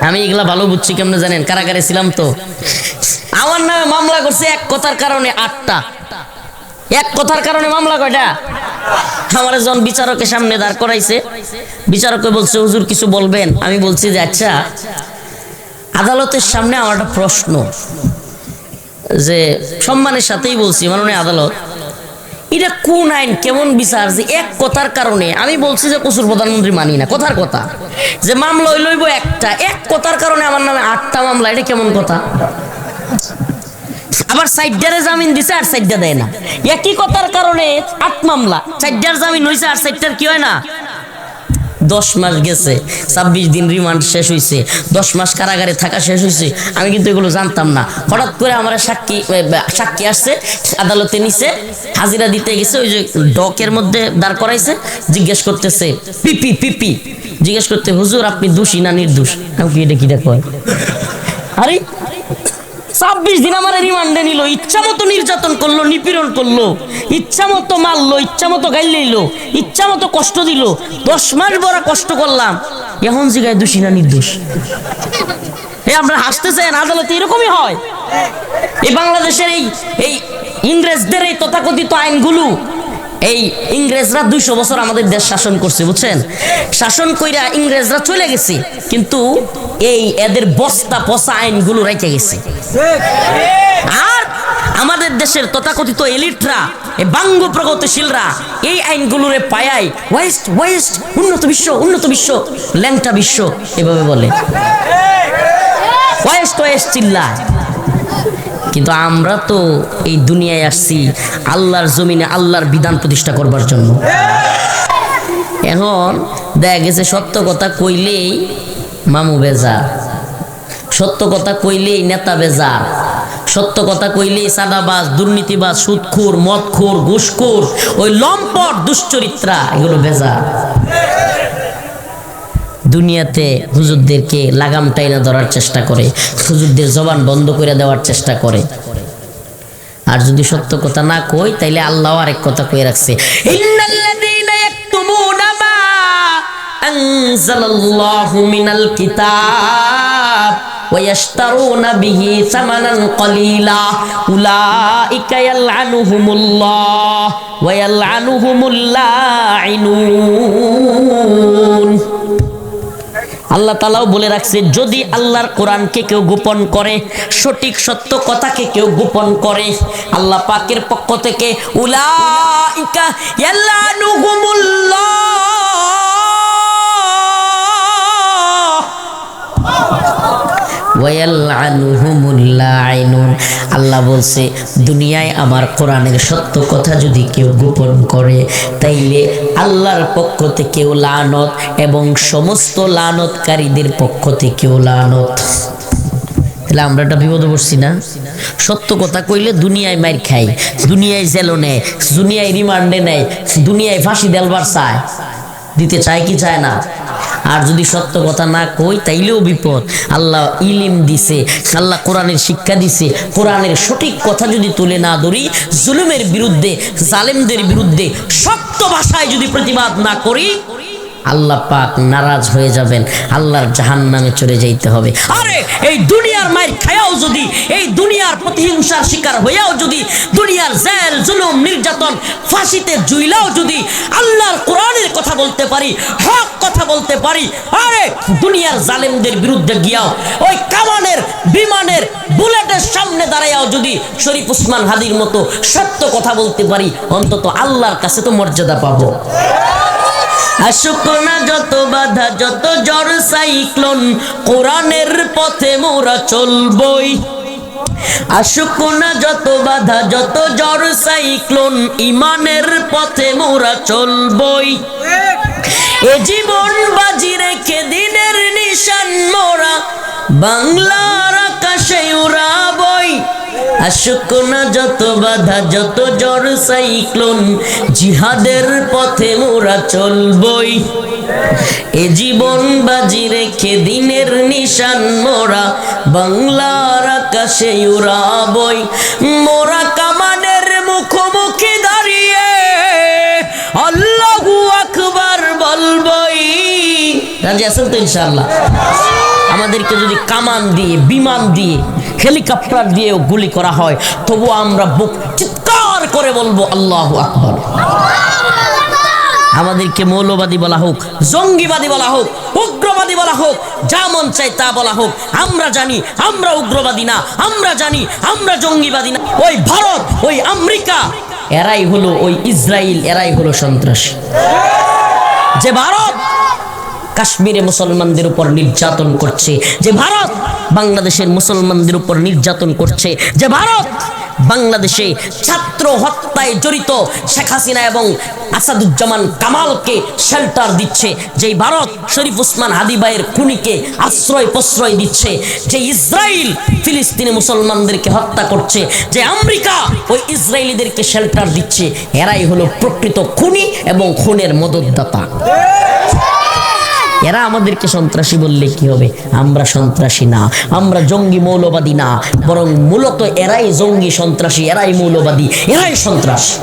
আমি এগুলা ভালো বুঝছি কেমনে জানেন? কারাগারে ছিলাম তো। আমার নামে মামলা করছে এক কথার কারণে আটটা। এক কথার কারণে মামলা কয়টা? আমার যখন বিচারকের সামনে দাঁড় করাইছে। বিচারকে বলছে, হুজুর, কিছু বলবেন? আমি বলছি যে আচ্ছা। আদালতের সামনে আমার একটা প্রশ্ন। যে, সম্মানের সাথেই বলছি মাননীয় আদালত। এটা কোন আইন? কেমন বিচার যে এক কথার কারণে? আমি বলছি যে কচুর প্রধানমন্ত্রী মানি না, কথার কথা। যে মামলা ওই লইব একটা, এক কথার কারণে আমার নামে আটটা মামলা, এটা কেমন কথা? আবার সাইডারে জামিন দিছে আর সাইডটা দেয় না। একই কথার কারণে আট মামলা, সাইডার জামিন হয়েছে আর সাইডটার কি হয় না? দশ মাস গেছে, ছাব্বিশ দিন রিমান্ড শেষ হয়েছে দশ মাস কারাগারে থাকা শেষ হয়েছে আমি কিন্তু এগুলো জানতাম না। হঠাৎ করে আমার সাক্ষী সাক্ষী আসছে, আদালতে নিছে, হাজিরা দিতে গেছে, ওই যে ডকের মধ্যে দাঁড় করাইছে, জিজ্ঞেস করতেছে, পিপি পিপি। জিজ্ঞেস করতে, হুজুর, আপনি দোষী না নির্দোষ? আমি কি এটা কিটা কয় আরে ছাব্বিশ দিন আমার রিমান্ডে নিল, ইচ্ছা মতো নির্যাতন করল, নিপীড়ন করল, ইচ্ছা মতো মারলো, ইচ্ছা মতো গাইল নিল ইচ্ছা মতো কষ্ট দিল, দশ মাস বড় কষ্ট করলাম। এখন জিগায় দোষী না নির্দোষ? এ আমরা হাসতে চাই আদালতে এরকমই হয়। এই বাংলাদেশের এই এই ইংরেজদের এই তথাকথিত আইনগুলো এই ইংরেজরা দুইশো বছর আমাদের দেশ শাসন করছে, বুঝছেন? শাসন কইরা ইংরেজরা চলে গেছে, কিন্তু এই এদের বস্তা পচা আইনগুলো রেখে গেছে। আর আমাদের দেশের তথাকথিত এলিটরা বাঙ্গ প্রগতিশীলরা, এই আইনগুলোরে পায়াই ওয়েস্ট ওয়েস্ট, উন্নত বিশ্ব উন্নত বিশ্ব, ল্যাংটা বিশ্ব এভাবে বলে। ওয়েস্ট ওয়েস্ট চিল্লায়। কিন্তু আমরা তো এই দুনিয়ায় আসছি আল্লাহর জমিনে আল্লাহর বিধান প্রতিষ্ঠা করবার জন্য। এখন দেখা গেছে সত্য কথা কইলেই মামু বেজা। সত্য কথা কইলেই নেতা বেজা। সত্য কথা কইলেই সাদাবাজ দুর্নীতিবাজ, সুদখোর, মদখোর, ঘুষখোর, ওই লম্পট দুশ্চরিত্রা, এগুলো বেজা। দুনিয়াতে হুজুরদেরকে লাগাম টাইনা ধরার চেষ্টা করে হুজুরদের জবান বন্ধ করে দেওয়ার চেষ্টা করে আর যদি সত্য কথা না কই তাইলে আল্লাহ আরেক কথা কই রাখছে ইন্নাল্লাযীনা ইয়াকতুমুনা মা আনজালাল্লাহু মিনাল কিতাব ويشترون به ثمنا قليلا أولئك يلعنهم الله ويلعنهم اللاعنون আল্লাহ তালাও বলে রাখছে, যদি আল্লাহর কোরআনকে কেউ গোপন করে, সঠিক সত্য কথাকে কেউ গোপন করে, আল্লাহ পাকের পক্ষ থেকে উলাইকা ইয়াল্লানুহুমুল্লাহ আল্লাহ বলছে, দুনিয়ায় আমার কোরআনের সত্য কথা যদি কেউ গোপন করে, তাইলে আল্লাহর পক্ষ থেকেও লানত এবং সমস্ত লানতকারীদের পক্ষ থেকেও লানত। তাহলে আমরা একটা বিপদে পড়ছি না? সত্য কথা কইলে দুনিয়ায় মার খাই দুনিয়ায় জেলো নেয়, দুনিয়ায় রিমান্ডে নেয়, দুনিয়ায় ফাঁসি দেলবার চায় দিতে চায় কি চায় না? আর যদি সত্য কথা না কই, তাইলেও বিপদ। আল্লাহ ইলিম দিছে, আল্লাহ কোরআনের শিক্ষা দিছে। কোরআনের সঠিক কথা যদি তুলে না ধরি, জুলুমের বিরুদ্ধে, জালেমদের বিরুদ্ধে, শক্ত ভাষায় যদি প্রতিবাদ না করি, আল্লাহ পাক নারাজ হয়ে যাবেন। আল্লাহর জাহান নামে চলে যাইতে হবে। আরে, এই দুনিয়ার মায়ের খায়াও যদি, এই দুনিয়ার প্রতিহিংসার শিকার হইয়াও যদি, দুনিয়ার জুলুম নির্যাতন, ফাঁসিতে জুইলাও যদি আল্লাহর কোরআনের কথা বলতে পারি, হক কথা বলতে পারি, আরে দুনিয়ার জালেমদের বিরুদ্ধে গিয়াও, ওই কামানের, বিমানের বুলেটের সামনে দাঁড়াইয়াও যদি শরীফ উসমান হাদির মতো সত্য কথা বলতে পারি, অন্তত আল্লাহর কাছে তো মর্যাদা পাবো। আসুক না যত বাধা, যত জ্বর, সাইক্লোন, কোরআনের পথে মোরা চলবই। আসুক না যত বাধা, যত জ্বর সাইক্লোন, ইমানের পথে মোরা চলবই। এ জীবন বাজি রেখে দিনের নিশান মোরা, বাংলার আকাশে উড়াবই আসুক না যত বাধা, যত জ্বর, সাইক্লোন, জিহাদের পথে মোরা চলবই। এ জীবন বাজি রেখে দিনের নিশান মোরা, বাংলার আকাশে উড়াবই। মোরা কামানের মুখোমুখি দাঁড়িয়ে আল্লাহু আকবার বলবই। রাজি আছেন তো ইনশাআল্লাহ? আমাদেরকে যদি কামান দিয়ে, বিমান দিয়ে হেলিকপ্টার দিয়েও গুলি করা হয়। তবু আমরা বুক চিৎকার করে বলব, আল্লাহ আকবর। আমাদেরকে মৌলবাদী বলা হোক, জঙ্গিবাদী বলা হোক, উগ্রবাদী বলা হোক, যা মন চাই তা বলা হোক। আমরা জানি, আমরা উগ্রবাদী না, আমরা জানি, আমরা জঙ্গিবাদী না। ওই ভারত, ওই আমেরিকা, এরাই হলো ওই ইসরায়েল এরাই হলো সন্ত্রাসী। যে ভারত কাশ্মীরে মুসলমানদের উপর নির্যাতন করছে, যে ভারত বাংলাদেশের মুসলমানদের উপর নির্যাতন করছে যে ভারত বাংলাদেশে ছাত্র হত্যায় জড়িত শেখ হাসিনা এবং আসাদুজ্জামান কামালকে শেল্টার দিচ্ছে, যেই ভারত শরীফ উসমান হাদিবাইয়ের খুনিকে আশ্রয় প্রশ্রয় দিচ্ছে, যে ইসরায়েল ফিলিস্তিনি মুসলমানদেরকে হত্যা করছে, যে আমেরিকা ওই ইসরায়েলিদেরকে শেল্টার দিচ্ছে, এরাই হলো প্রকৃত খুনি এবং খুনের মদতদাতা। এরা আমাদেরকে সন্ত্রাসী বললে কি হবে? আমরা সন্ত্রাসী না। আমরা জঙ্গি মৌলবাদী না। বরং মূলত এরাই জঙ্গি সন্ত্রাসী, এরাই মৌলবাদী, এরাই সন্ত্রাস।